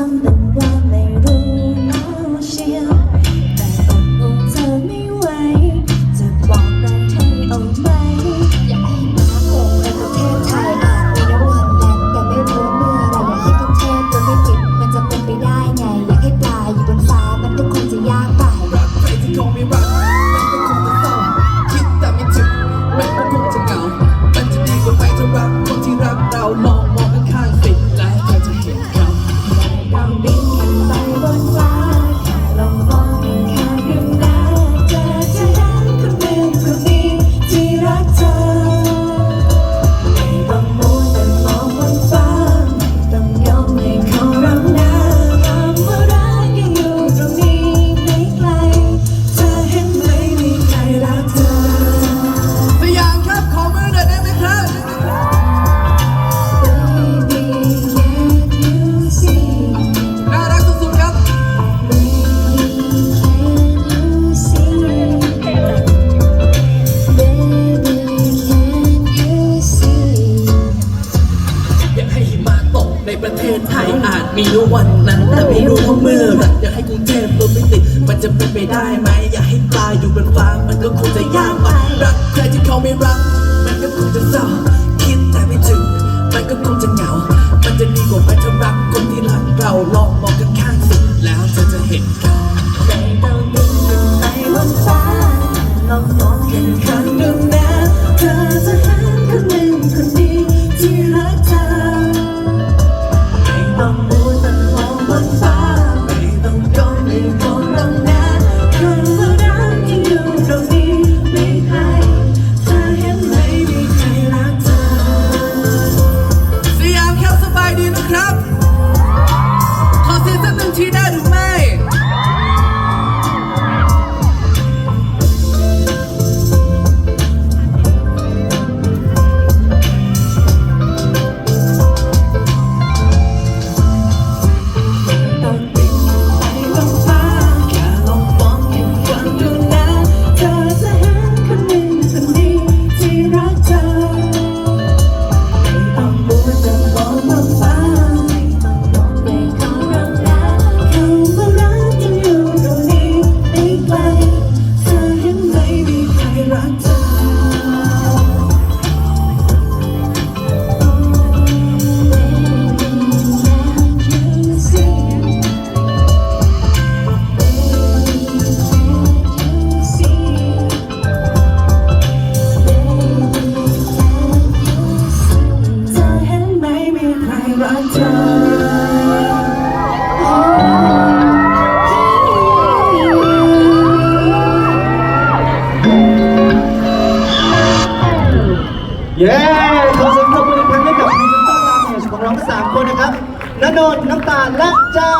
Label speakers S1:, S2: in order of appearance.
S1: 참
S2: มื่อรักอยากให้กรุงเทพรถไม่ติด มันจะเป็นไปได้ไหม อยากให้ตายอยู่บนฟ้ามันก็คงจะยากไปรักใครที่เขาไม่รัก มันก็คงจะเศร้า คิดแต่ไม่ถึง มันก็คงจะเหงา มันจะดีกว่าไหเ
S1: เธอ
S3: เย้ขอเสียงปรบมืออีกครั้งให้กับมิสเตอรลามชของเราทั้งสามคนนะครับณนนท์น้ำตาลและแจ้